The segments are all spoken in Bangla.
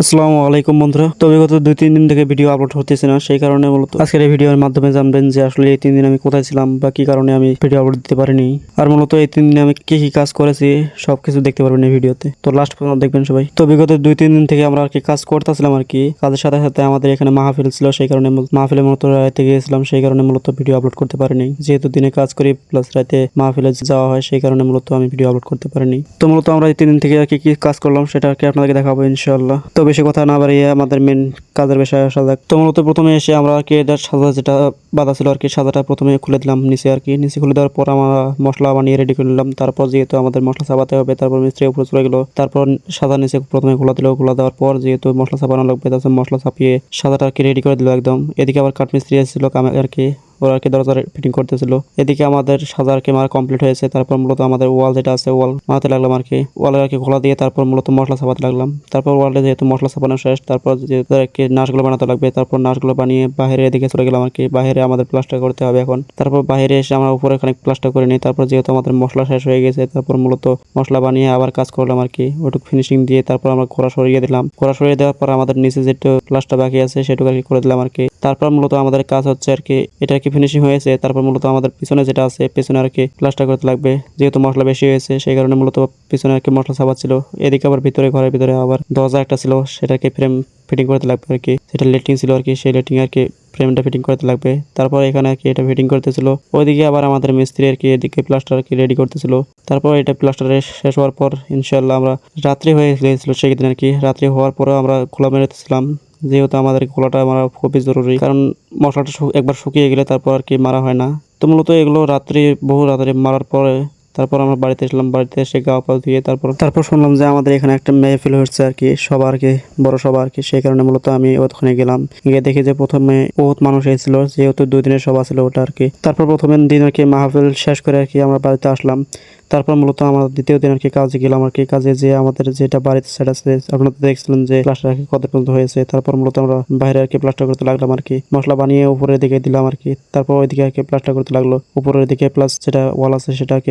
আসসালামু আলাইকুম বন্ধুরা। তো বিগত দুই, তিন দিন থেকে ভিডিও আপলোড হতেছে না, সেই কারণে মূলত আজকের এই ভিডিওর মাধ্যমে জানবেন যে আসলে এই তিন দিন আমি কোথায় ছিলাম বা কি কারণে আমি ভিডিও আপলোড দিতে পারিনি। আর মূলত এই তিন দিনে আমি কি কি কাজ করেছি, সবকিছু দেখতে পারবেন এই ভিডিওতে। তো লাস্ট পর্যন্ত দেখবেন সবাই। তো বিগত দুই, তিন দিন থেকে আমরা আর কি কাজ করতেছিলাম আর কি। কাজের সাথে সাথে আমাদের এখানে মাহফিল ছিল, সেই কারণে মূল- মাহফিলে মূলত রাতে গিয়েছিলাম, সেই কারণে মূলত ভিডিও আপলোড করতে পারিনি। যেহেতু দিনে কাজ করি প্লাস রাতে মাহফিলে যাওয়া হয়, সেই কারণে মূলত আমি ভিডিও আপলোড করতে পারিনি। তো মূলত আমরা এই তিন দিন থেকে আর কি কি কাজ করলাম, সেটা আর কি আপনাদেরকে দেখাবো ইনশাল্লাহ তো বেশি কথা না বাড়িয়ে আমাদের মেন কাজের বিষয়ে আসা যাক। তো মূলত প্রথমে এসে আমরা আর কি এটা সাজা যেটা বাধা ছিল আর কি, সাজাটা প্রথমে খুলে দিলাম নিচে আর কি। নিচে খুলে দেওয়ার পর আমরা মশলা বানিয়ে রেডি করে নিলাম। তারপর যেহেতু আমাদের মশলা চাপাতে হবে, তারপর মিস্ত্রি উপরে চলে গেলো। তারপর সাদা নিচে প্রথমে খোলা দিল। খোলা দেওয়ার পর যেহেতু মশলা চাপানো লাগবে তারপর মশলা চাপিয়ে সাদাটা আর কি রেডি করে দিল একদম। এদিকে আবার কাঠমিস্ত্রি এসেছিল কামে আর কি। ওরা কি দরজা ফিটিং করতেছিল? এদিকে আমাদের সাজা আর কি মারা কমপ্লিট হয়েছে, তারপর মূলত আমাদের ওয়াল যেটা আছে ওয়াল মারাতে লাগলাম আর কি। ওয়ালে আর কি খোলা দিয়ে তারপর মূলত মশলা চাপাতে লাগলাম। তারপর ওয়ালে যেহেতু মশলা চাপানো শেষ, তারপর যেহেতু কি নাচগুলো বানাতে লাগবে, তারপর নাচগুলো বানিয়ে বাইরে এদিকে চলে গেলাম আর কি। বাইরে আমাদের প্লাস্টার করতে হবে এখন। তারপর বাইরে এসে আমরা উপরে খানিক প্লাস্টার করে নিই, তারপর যেহেতু আমাদের মশলা শেষ হয়ে গেছে, তারপর মূলত মশলা বানিয়ে আবার কাজ করলাম আর কি। ওটুকু ফিনিশিং দিয়ে তারপর আমরা ঘোড়া সরিয়ে দিলাম। ঘোড়া সরিয়ে দেওয়ার পর আমাদের নিচে যেটু প্লাস্টার বাকি আছে, সেটুকু আর কি করে দিলাম আর কি। তারপর মূলত আমাদের কাজ হচ্ছে আর কি এটা কি ফিনিশিং হয়েছে, তারপর মূলত আমাদের পিছনে যেটা আছে, পিছনে আর কি প্লাস্টার করতে লাগবে। যেহেতু মশলা বেশি হয়েছে, সেই কারণে মূলত পিছনে আর কি মশলা চাপাচ্ছিল এদিকে আবার ভিতরে, ঘরের ভিতরে আবার দরজা একটা ছিল, সেটাকে ফ্রেম ফিটিং করতে লাগবে আর কি। সেটা লেটিং ছিল আর কি, সেই লেটিং আর কি ফ্রেমটা ফিটিং করতে লাগবে। তারপর এখানে আর কি এটা ফিটিং করতেছিল। ওইদিকে আবার আমাদের মিস্ত্রি আর কি এদিকে প্লাস্টার কি রেডি করতেছিল। তারপর এটা প্লাস্টারের শেষ হওয়ার পর ইনশাল্লাহ আমরা রাত্রি হয়ে গিয়েছিল, সেই দিন আর কি। রাত্রি হওয়ার পরে আমরা খোলা মেরেছিলাম যেহেতু আমাদের খোলাটা মারা খুবই জরুরি, কারণ মশলাটা একবার শুকিয়ে গেলে তারপর আর কি মারা হয় না। তো মূলত এগুলো রাত্রি, বহু রাত্রে মারার পরে তারপর আমরা বাড়িতে এসলাম, বাড়িতে এসে গা পা ধুয়ে তারপর তারপর শুনলাম যে আমাদের এখানে একটা মেহফিল হচ্ছে আর কি, সবার আর কি বড় সভা আর কি সেই কারণে মূলত আমি ওখানে গেলাম। গিয়ে দেখি যে প্রথমে বহুত মানুষ এসেছিল, যেহেতু দুই দিনের সভা ছিল ওটা আর কি তারপর প্রথমে দিন আর কি মাহফিল শেষ করে আর কি আমরা বাড়িতে আসলাম। তারপর মূলত আমরা দ্বিতীয় দিন আর কি কাজে গেলাম আর কি। কাজে যে আমাদের যেটা বাড়িতে সেট আছে, আপনারা দেখছিলেন যে প্লাস্টার কত পর্যন্ত হয়েছে। তারপর মূলত আমরা বাইরে আর কি প্লাস্টার করতে লাগলাম আর কি। মশলা বানিয়ে উপরের দিকে দিলাম আর কি। তারপর ওইদিকে আর কি প্লাস্টার করতে লাগল। উপরের দিকে প্লাস যেটা ওয়াল আছে সেটা আর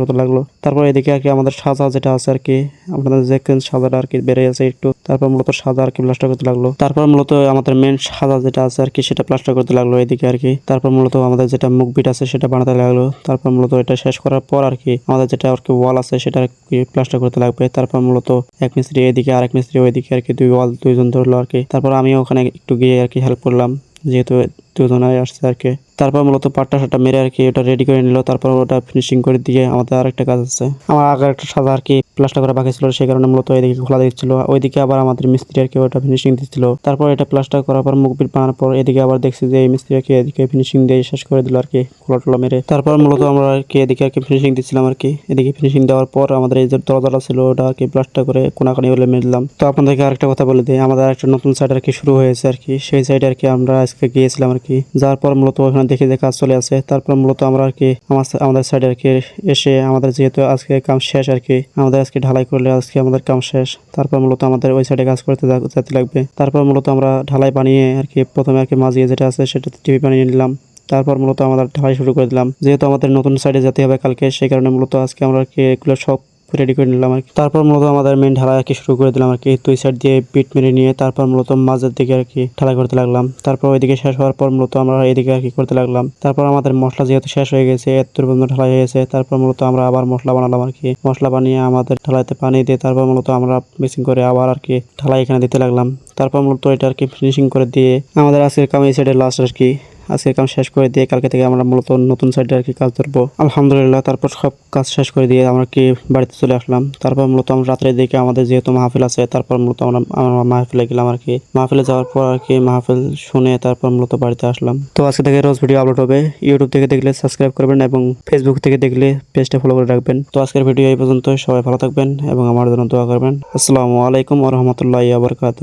করতে লাগল? তারপর এদিকে আর কি আমাদের সাজা যেটা আছে আর কি, আপনাদের দেখছেন সাজাটা আর কি বেড়ে আছে একটু, তারপর মূলত সাজা আর কি প্লাস্টার করতে লাগল। তারপর মূলত আমাদের মেন সাজা যেটা আছে আর কি, সেটা প্লাস্টার করতে লাগল এদিকে আর কি। তারপর মূলত আমাদের যেটা মুখ বিট আছে সেটা বানাতে লাগল। তারপর মূলত এটা শেষ করার পর আর কি আমাদের যেটা আর কি ওয়াল আছে সেটা আর কি প্লাস্টার করতে লাগবে। তারপর মূলত এক মিস্ত্রি এদিকে আরেক মিস্ত্রি ওইদিকে আর কি দুই ওয়াল দুইজন ধরলো আর কি। তারপর আমি ওখানে একটু গিয়ে আর কি হেল্প করলাম, যেহেতু দুজনাই আসছে আর কি তারপর মূলত পাট্টা সাট্টা মেরে আর কি ওটা রেডি করে নিল তারপর ওটা ফিনিশিং করে দিয়ে আমাদের আরেকটা কাজ আছে আমার আগে একটা সাদা আর কি প্লাস্টার করা বাকি ছিল সেই কারণে মূলত এদিকে খোলা দিচ্ছিল ওইদিকে আবার আমাদের মিস্ত্রি আর কি ওটা ফিনিশিং দিচ্ছিল তারপর এটা প্লাস্টার করার পর মুখ বিল বানানোর পর এদিকে আবার দেখছি যে এই মিস্ত্রি আর কি এদিকে ফিনিশিং দিয়ে শেষ করে দিল আর কি খোলা টোলা মেরে তারপর মূলত আমরা আর কি এদিকে আর কি ফিনিশিং দিচ্ছিলাম আর কি এদিকে ফিনিশিং দেওয়ার পর আমাদের এই যে দরজাটা ছিল ওটা আর কি প্লাস্টার করে কোনাকানি বলে মেরলাম তো আপনাদেরকে আরেকটা কথা বলে দিই আমাদের একটা নতুন সাইড আর কি শুরু হয়েছে আর কি সেই সাইডে আর কি আমরা আজকে গিয়েছিলাম আর কি যার পর মূলত ওখানে দেখে যে কাজ চলে আসে। তারপর মূলত আমরা আর কি আমার- আমাদের সাইডে আর কি এসে আমাদের যেহেতু আজকে কাম শেষ আর কি আমাদের আজকে ঢালাই করলে আজকে আমাদের কাম শেষ। তারপর মূলত আমাদের ওই সাইডে কাজ করতে যেতে লাগবে। তারপর মূলত আমরা ঢালাই বানিয়ে আর কি প্রথমে আর কি মাঝিয়ে যেটা আছে সেটাতে টিভি বানিয়ে নিলাম। তারপর মূলত আমাদের ঢালাই শুরু করে দিলাম। যেহেতু আমাদের নতুন সাইডে যেতে হবে কালকে, সেই কারণে মূলত আজকে আমরা কি এগুলো সব রেডি করে নিলাম আর তারপর মূলত আমাদের মেন ঢালাই আর কি শুরু করে দিলাম আর কি। দুই সাইড দিয়ে বিট মেরে নিয়ে তারপর মূলত মাঝের দিকে আর কি ঢালাই করতে লাগলাম। তারপর ওইদিকে শেষ হওয়ার পর মূলত আমরা এদিকে আর কি করতে লাগলাম। তারপর আমাদের মশলা যেহেতু শেষ হয়ে গেছে, এত পর্যন্ত ঢালাই হয়ে গেছে, তারপর মূলত আমরা আবার মশলা বানালাম আর কি। মশলা বানিয়ে আমাদের ঢালাইতে পানি দিয়ে তারপর মূলত আমরা মিক্সিং করে আবার আর কি ঢালাই এখানে দিতে লাগলাম। তারপর মূলত এটা আর কি ফিনিশিং করে দিয়ে আমাদের আজকের কাম এই সাইডের লাস্ট আর কি আজকে কাম শেষ করে দিয়ে কালকে থেকে আমরা মূলত নতুন সাইডে আর কি কাজ ধরবো। আলহামদুলিল্লাহ, তারপর সব কাজ শেষ করে দিয়ে আমরা কি বাড়িতে চলে আসলাম। তারপর মূলত আমরা রাত্রে দিকে আমাদের যেহেতু মাহফিল আছে, তারপর মূলত আমরা আমরা মাহফিলে গেলাম আর কি। মাহফিলে যাওয়ার পর আর কি মাহফিল শুনে তারপর মূলত বাড়িতে আসলাম। তো আজকে থেকে রোজ ভিডিও আপলোড হবে। ইউটিউব থেকে দেখলে সাবস্ক্রাইব করবেন এবং ফেসবুক থেকে দেখলে পেজটা ফলো করে রাখবেন। তো আজকের ভিডিও এই পর্যন্ত সবাই ভালো থাকবেন এবং আমার জন্য দোয়া করবেন। আসসালামু আলাইকুম ওরহমতুল্লাহ আবরকাত